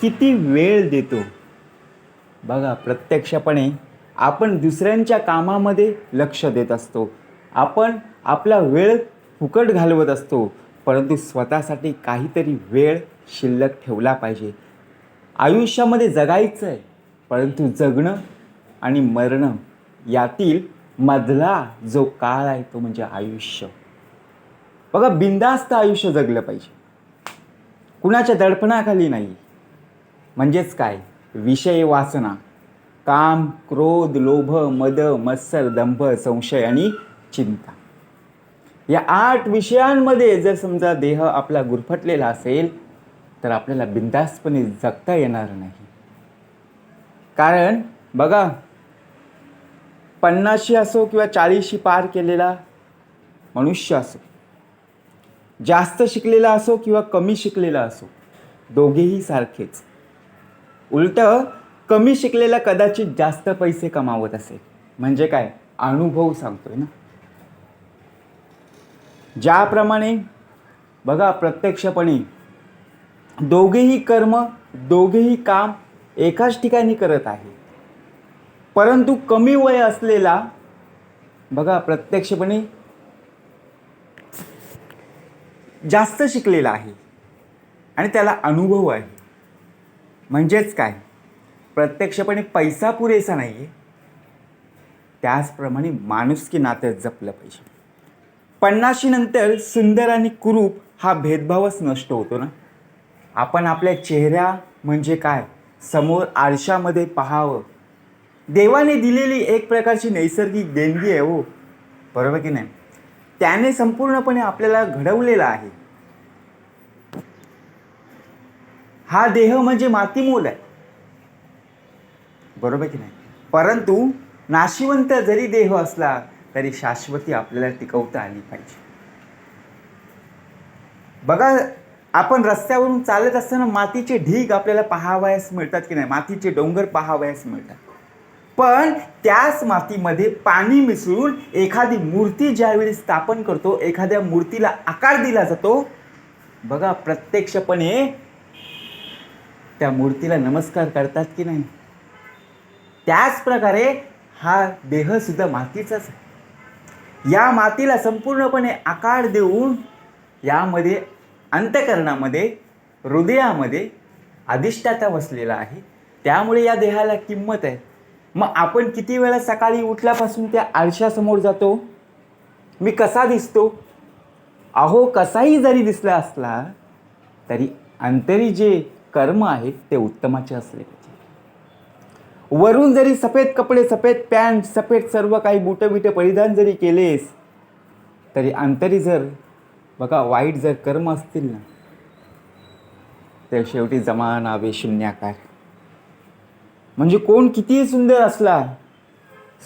किती वेळ देतो? बघा प्रत्यक्षपणे आपण दुसऱ्यांच्या कामामध्ये लक्ष देत असतो. आपण आपला वेळ फुकट घालवत असतो परंतु स्वतःसाठी काहीतरी वेळ शिल्लक ठेवला पाहिजे. आयुष्यामध्ये जगायचं आहे परंतु जगणं आणि मरणं यातील मधला जो काळ आहे तो म्हणजे आयुष्य. बघा बिंदास्त आयुष्य जगलं पाहिजे. कुणाच्या दडपणाखाली नाही. म्हणजेच काय? विषय वासना काम क्रोध लोभ मद मत्सर दंभ संशय आणि चिंता. या आठ विषयांमध्ये जर समजा देह आपला गुरफटलेला असेल तर आपल्याला बिंदास्तपणे जगता येणार नाही. कारण बघा पन्नाशी असो किंवा चाळीशी पार केलेला मनुष्य असो जास्त शिकलेला असो किंवा कमी शिकलेला असो दोघेही सारखेच. उलट कमी शिकलेला कदाचित जास्त पैसे कमावत असेल. म्हणजे काय? अनुभव सांगतोय ना. ज्याप्रमाणे बघा प्रत्यक्षपणे दोघेही कर्म दोघेही काम एकाच ठिकाणी करत आहे. परंतु कमी वय असलेला बघा प्रत्यक्षपणे जास्त शिकलेला आहे. आणि त्याला अनुभव आहे. म्हणजेच काय? प्रत्यक्षपणे पैसा पुरेसा नाही आहे त्याचप्रमाणे माणुसकी नातं जपलं पाहिजे. पन्नाशीनंतर सुंदर आणि कुरूप हा भेदभावच नष्ट होतो ना? आपण आपल्या चेहऱ्या म्हणजे काय? समोर आरशामध्ये पाहावं. देवाने दिलेली एक प्रकारची नैसर्गिक देणगी आहे हो. बरोबर की नाही? त्याने संपूर्णपणे आपल्याला घडवलेला आहे. हा देह म्हणजे मातीमोल आहे. बरोबर की नाही? परंतु नाशिवंत जरी देह असला तरी शाश्वती आपल्याला टिकवता आली पाहिजे. बघा आपण रस्त्यावरून चालत असताना मातीचे ढीग आपल्याला पाहावयास मिळतात की नाही? मातीचे डोंगर पाहावयास मिळतात. पण त्याच मातीमध्ये पाणी मिसळून एखादी मूर्ती ज्यावेळी स्थापन करतो एखाद्या मूर्तीला आकार दिला जातो बघा प्रत्यक्षपणे त्या मूर्तीला नमस्कार करतात की नाही? त्याच प्रकारे हा देहसुद्धा मातीचाच आहे. या मातीला संपूर्णपणे आकार देऊन यामध्ये अंतकरणामध्ये हृदयामध्ये अधिष्ठाता बसलेला आहे. त्यामुळे या देहाला किंमत आहे. मग आपण किती वेळा सकाळी उठल्यापासून त्या आरशासमोर जातो? मी कसा दिसतो? अहो कसाही जरी दिसला असला तरी अंतरी जे कर्म आहेत ते उत्तमाचे असले पाहिजे. वरून जरी सफेद कपडे सफेद पॅन्ट सफेद सर्व काही बुटं बिटं परिधान जरी केलेस तरी अंतरी जर बघा वाईट जर कर्म असतील ना तर शेवटी जमा नावे शून्याकार म्हणजे कोण कितीही सुंदर असला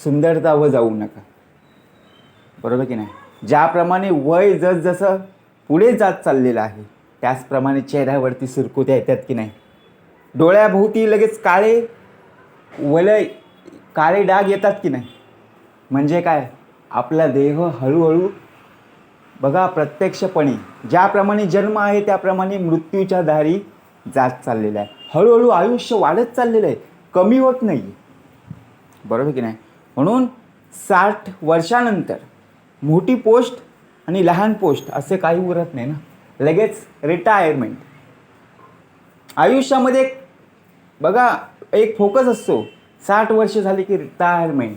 सुंदरता व जाऊ नका. बरोबर की नाही? ज्याप्रमाणे वय जसजसं पुढे जात चाललेलं आहे त्याचप्रमाणे चेहऱ्यावरती सुरकुत्या येतात की नाही? डोळ्याभोवती लगेच काळे वलय काळे डाग येतात की नाही? म्हणजे काय? आपला देह हळूहळू बघा प्रत्यक्षपणे ज्याप्रमाणे जन्म आहे त्याप्रमाणे मृत्यूच्या दारी जात चाललेला आहे. हळूहळू आयुष्य वाढत चाललेलं आहे. कमी होत नाही. बरोबर की नाही? म्हणून साठ वर्षानंतर मोठी पोस्ट आणि लहान पोस्ट असे काही उरत नाही ना? लगेच रिटायरमेंट आयुष्यामध्ये बघा एक फोकस असतो. साठ वर्ष झाली की रिटायरमेंट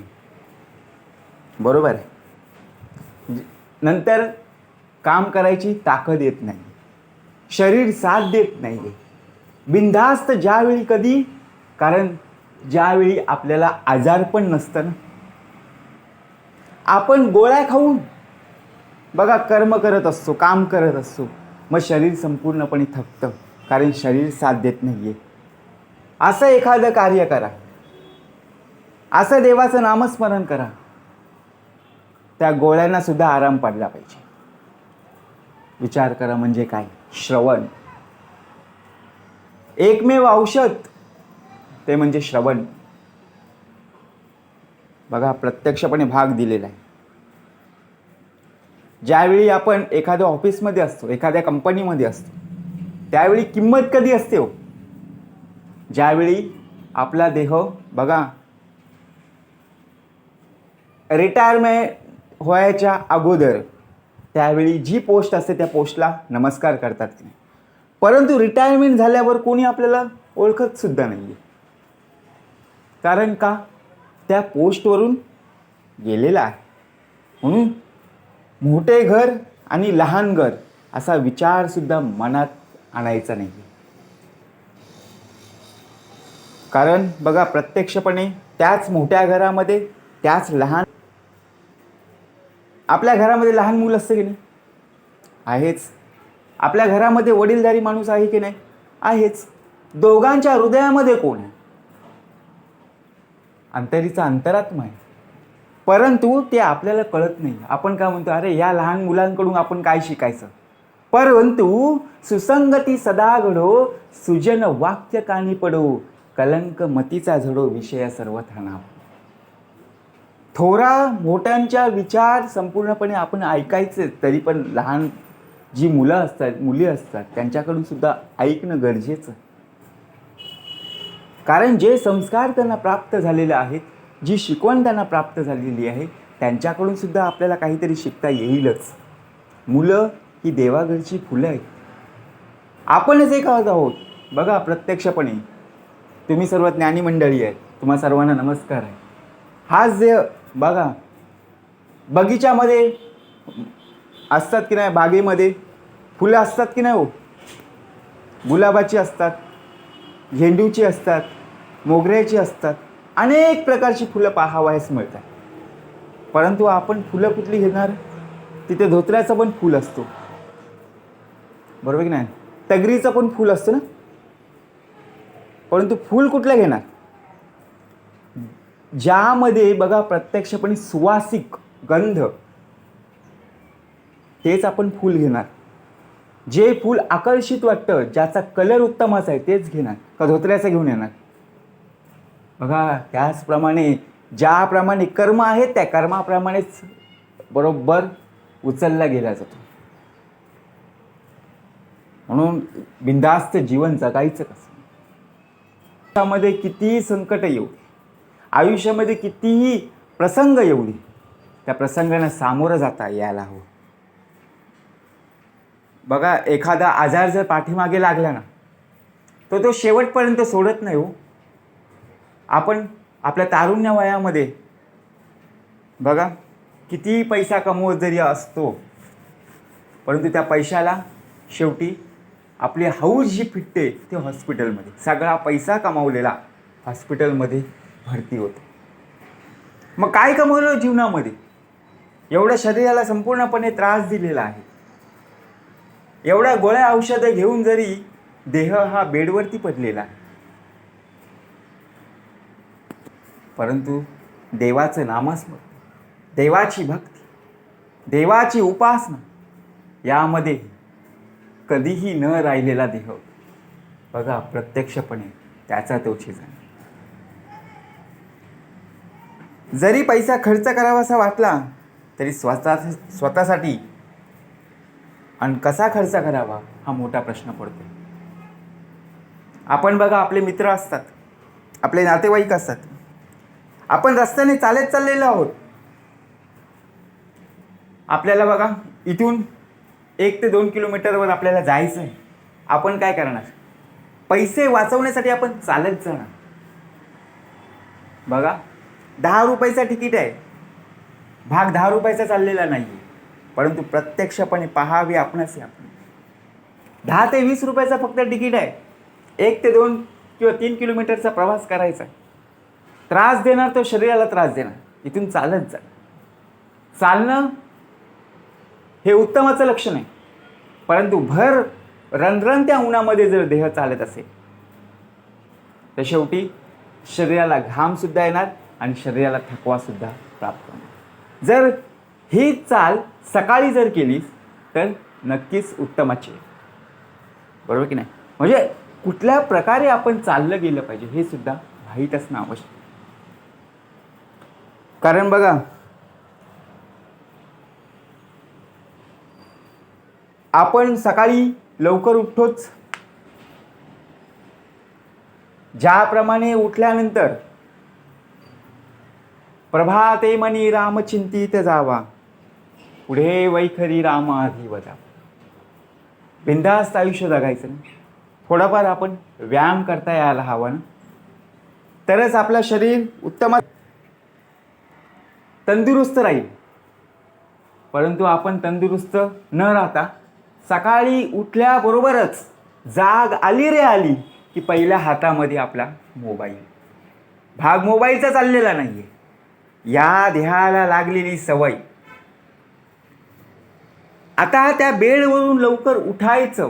बरोबर आहे. नंतर काम करायची ताकद येत नाही. शरीर साथ देत नाही. बिनधास्त ज्यावेळी कधी कारण ज्यावेळी आपल्याला आजार पण नसतं ना. आपण गोळ्या खाऊन बघा कर्म करत असतो काम करत असतो. मग शरीर संपूर्णपणे थकतं कारण शरीर साथ देत नाही आहे असं एखादं कार्य करा. असं देवाचं नामस्मरण करा. त्या गोळ्यांना सुद्धा आराम पडला पाहिजे. विचार करा म्हणजे काय? श्रवण. एकमेव औषध ते म्हणजे श्रवण. बघा प्रत्यक्षपणे भाग दिलेला आहे. ज्यावेळी आपण एखाद्या ऑफिसमध्ये असतो एखाद्या कंपनीमध्ये असतो त्यावेळी किंमत कधी असते हो? ज्यावेळी आपला देह बघा रिटायरमेंट व्हायच्या अगोदर त्यावेळी जी पोस्ट असते त्या पोस्टला नमस्कार करतात की नाही परंतु रिटायरमेंट झाल्यावर कोणी आपल्याला ओळखतसुद्धा नाही आहे कारण का? त्या पोस्टवरून गेलेला आहे. म्हणून मोठे घर आणि लहान घर असा विचारसुद्धा मनात आणायचा नाही. कारण बघा प्रत्यक्षपणे त्याच मोठ्या घरामध्ये त्याच लहान आपल्या घरामध्ये लहान मूल असतं की नाही? आहेच. आपल्या घरामध्ये वडीलधारी माणूस आहे की नाही? आहेच. दोघांच्या हृदयामध्ये कोण आहे? अंतरीचा अंतरात्मा आहे. परंतु ते आपल्याला कळत नाही. आपण काय म्हणतो अरे या लहान मुलांकडून आपण काय शिकायचं? परंतु सुसंगती सदा घडो सुजन वाक्य कानी पडो कलंक मतीचा झडो विषय सर्वथा नाव. थोरा मोठ्यांच्या विचार संपूर्णपणे आपण ऐकायचे तरी पण लहान जी मुलं असतात मुली असतात त्यांच्याकडून सुद्धा ऐकणं गरजेचं. कारण जे संस्कार त्यांना प्राप्त झालेले आहेत जी शिकवण त्यांना प्राप्त झालेली आहे त्यांच्याकडून सुद्धा आपल्याला काहीतरी शिकता येईलच. मुलं ही देवाघरची फुलं आहेत. आपणच एक आहोत. बघा प्रत्यक्षपणे. तुम्ही सर्व ज्ञानी मंडळी आहेत. तुम्हा सर्वांना नमस्कार आहे. हाच जे बघा. बगीच्यामध्ये असतात की नाही? बागेमध्ये. फुलं असतात की नाही हो? गुलाबाची असतात झेंडूची असतात मोगऱ्याची असतात. अनेक प्रकारची फुलं पाहावयास मिळतात परंतु आपण फुलं कुठली घेणार? तिथे धोत्र्याचं पण फूल असतो. बरोबर की नाही? तगरीचं पण फूल असतं ना? परंतु फूल कुठलं घेणार? ज्यामध्ये बघा प्रत्यक्षपणे सुवासिक गंध तेच आपण फूल घेणार. जे फूल आकर्षित वाटतं ज्याचा कलर उत्तमच आहे तेच घेणार. का धोत्र्याचं घेऊन येणार? बघा त्याचप्रमाणे ज्याप्रमाणे कर्म आहेत त्या कर्माप्रमाणेच बरोबर उचलला गेला जातो. म्हणून बिंदास्त जीवन जगायचं कसं? आयुष्यामध्ये कितीही संकट येऊ आयुष्यामध्ये कितीही प्रसंग येऊ दे. त्या प्रसंगांना सामोरं जाता यायला हवं. बघा एखादा आजार जर पाठीमागे लागला ना तर तो शेवटपर्यंत सोडत नाही हो. आपण आपल्या तारुण्य वयामध्ये बघा कितीही पैसा कमवत जरी असतो परंतु त्या पैशाला शेवटी आपली हौस जी फिटते ते हॉस्पिटलमध्ये. सगळा पैसा कमावलेला हॉस्पिटलमध्ये भरती होतो. मग काय कमवलं जीवनामध्ये? एवढ्या शरीराला संपूर्णपणे त्रास दिलेला आहे. एवढ्या गोळ्या औषधं घेऊन जरी देह हा बेडवरती पडलेला आहे परंतु देवाचं नामस्मरण देवाची भक्ती देवाची उपासना यामध्ये कधीही न राहिलेला देह बघा प्रत्यक्षपणे त्याचा तो जाणे जरी पैसा खर्च करावासा वाटला तरी स्वतः स्वतःसाठी आणि कसा खर्च करावा हा मोठा प्रश्न पडतो आपण बघा आपले मित्र असतात आपले नातेवाईक असतात आपण रस्त्याने चालत चाललेलो आहोत. आपल्याला बघा इथून एक ते दोन किलोमीटरवर आपल्याला जायचं आहे आपण काय करणार? पैसे वाचवण्यासाठी आपण चालत जाणार. बघा दहा रुपयाचा तिकीट आहे. भाग दहा रुपयाचा चाललेला नाही परंतु प्रत्यक्षपणे पहावे आपणच आपण दहा ते वीस रुपयाचा फक्त तिकीट आहे. एक ते दोन किंवा तीन किलोमीटरचा प्रवास करायचा. त्रास देणार तो शरीराला त्रास देणार. इथून चालत जा. चालणं हे उत्तमाचं लक्षण आहे. परंतु भर रणरणत्या उन्हामध्ये जर देह चालत असेल तर शेवटी शरीराला घामसुद्धा येणार आणि शरीराला थकवासुद्धा प्राप्त होणार. जर ही चाल सकाळी जर केलीस तर नक्कीच उत्तमाची आहे. बरोबर की नाही? म्हणजे कुठल्या प्रकारे आपण चाललं गेलं पाहिजे हे सुद्धा माहीत असणं आवश्यक कारण बघा. आपण सकाळी लवकर उठतोच. ज्याप्रमाणे उठल्यानंतर प्रभाते मनी राम चिंतित जावा. पुढे वैखरी राम आधी वजा. बिंदास्त आयुष्य जगायचं ना. थोडाफार आपण व्यायाम करता यायला हवा ना. तरच आपलं शरीर उत्तम तंदुरुस्त राहील. परंतु आपण तंदुरुस्त न राहता सकाळी उठल्याबरोबरच जाग आली रे आली की पहिल्या हातामध्ये आपला मोबाईल. भाग मोबाईलचा चाललेला नाही आहे या देहाला लागलेली सवय. आता त्या बेडवरून लवकर उठायचं.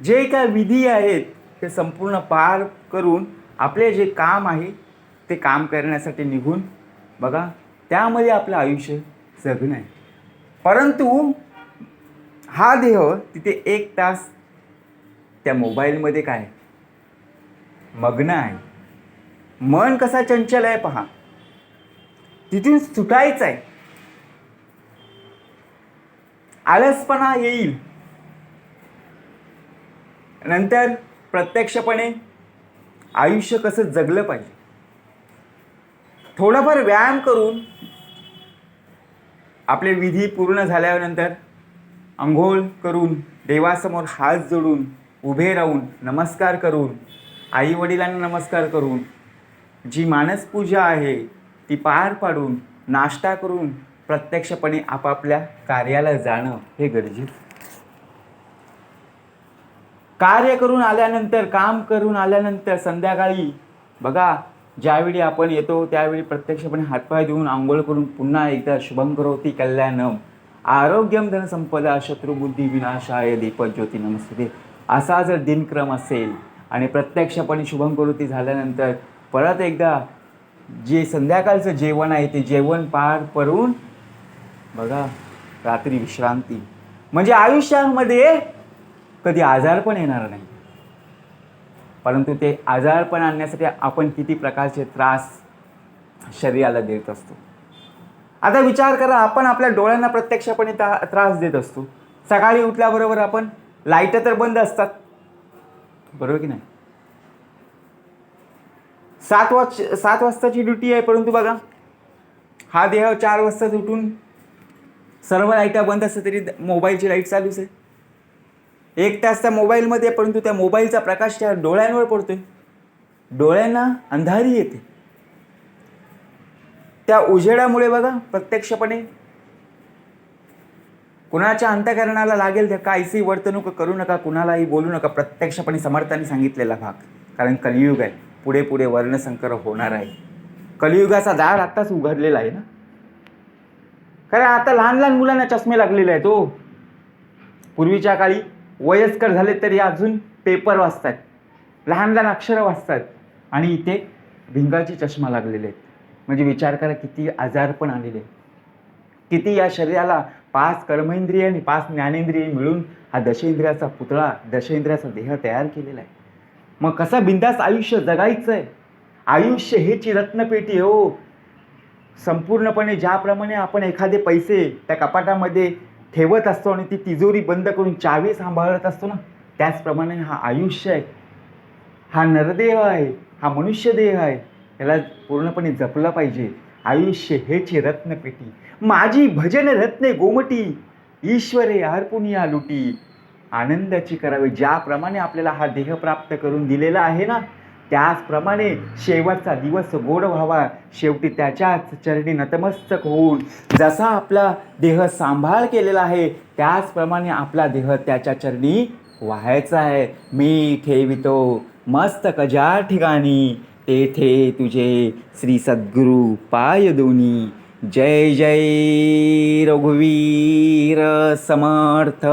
जे काय विधी आहेत ते संपूर्ण पार करून आपले जे काम आहे ते काम करण्यासाठी निघून बघा त्यामध्ये आपलं आयुष्य जगणं आहे. परंतु हा देह तिथे एक तास त्या मोबाईलमध्ये काय? मग्न आहे. मन कसा चंचल आहे पहा. तिथून सुटायचं आहे. आळसपणा येईल. नंतर प्रत्यक्षपणे आयुष्य कसं जगलं पाहिजे. थोडाफार व्यायाम करून आपले विधी पूर्ण झाल्यानंतर आंघोळ करून देवासमोर हात जोडून उभे राहून नमस्कार करून आई वडिलांना नमस्कार करून जी मानसपूजा आहे ती पार पाडून नाश्ता करून प्रत्यक्षपणे आपापल्या कार्याला जाणं हे गरजेचं कार्य करून आल्यानंतर काम करून आल्यानंतर संध्याकाळी बघा ज्यावेळी आपण येतो त्यावेळी प्रत्यक्षपणे हातपाय देऊन आंघोळ करून पुन्हा एकदा शुभम करोती कल्याणम. आरोग्यम धनसंपदा शत्रुबुद्धी विनाशाय दीपज्योती नमस्ते. असा जर दिनक्रम असेल आणि प्रत्यक्षपणे शुभम करोती झाल्यानंतर परत एकदा जे संध्याकाळचं जेवण आहे ते जेवण पार पडून बघा रात्री विश्रांती. म्हणजे आयुष्यामध्ये कधी आजार पण येणार नाही. परंतु ते आजारपण आणण्यासाठी आपण किती प्रकारचे त्रास शरीराला देत असतो. आता विचार करा आपण आपल्या डोळ्यांना प्रत्यक्षपणे ता त्रास देत असतो. सकाळी उठल्याबरोबर आपण लाइट तर बंद असतात. बरोबर की नाही? सात वाज सात वाजताची ड्युटी आहे परंतु बघा हा देह चार वाजताच उठून सर्व लाईटा बंद असतं तरी मोबाईलची लाइट चालूच आहे. एक तास त्या मोबाईलमध्ये परंतु त्या मोबाईलचा प्रकाश त्या डोळ्यांवर आहे डोळ्यांना अंधारी येते. त्या उजेडामुळे बघा प्रत्यक्षपणे कुणाच्या अंतकरणाला लागेल त्या काहीशी वर्तणूक करू नका कुणालाही बोलू नका. प्रत्यक्षपणे समर्थांनी सांगितलेला भाग. कारण कलियुग आहे. पुढे पुढे वर्णसंकर होणार आहे. कलियुगाचा दार आत्ताच उघडलेला आहे ना? कारण आता लहान लहान मुलांना चष्मे लागलेले आहेत हो. पूर्वीच्या काळी वयस्कर झाले तरी अजून पेपर वाचतात लहान लहान अक्षरं वाचतात आणि इथे भिंगाचे चष्मा लागलेले आहेत. म्हणजे विचार करा किती आजारपण आलेले आहेत. किती या शरीराला पाच कर्मेंद्रिय आणि पाच ज्ञानेंद्रिय मिळून हा दशेंद्रियाचा पुतळा दशेंद्रियाचा देह तयार केलेला आहे. मग कसा बिंदास आयुष्य जगायचं आहे आयुष्य हेची रत्नपेटी हो. संपूर्णपणे ज्याप्रमाणे आपण एखादे पैसे त्या कपाटामध्ये ठेवत असतो आणि ती तिजोरी बंद करून चावी सांभाळत असतो ना त्याचप्रमाणे हा आयुष्य आहे. हा नरदेह आहे हा मनुष्यदेह आहे याला पूर्णपणे जपलं पाहिजे. आयुष्य हेची रत्नपेटी. माझी भजन रत्ने गोमटी ईश्वरे अर्पुनिया लुटी. आनंदाची करावी ज्याप्रमाणे आपल्याला हा देह प्राप्त करून दिलेला आहे ना त्याचप्रमाणे शेवटचा दिवस गोड व्हावा. शेवटी त्याच्याच चरणी नतमस्तक होऊन जसा आपला देह सांभाळ केलेला आहे त्याचप्रमाणे आपला देह त्याच्या चरणी व्हायचा आहे. मी ठेवितो मस्तक ज्या ठिकाणी. तेथे तुझे श्री सद्गुरू पाय दोनी जय जय रघुवीर समर्थ.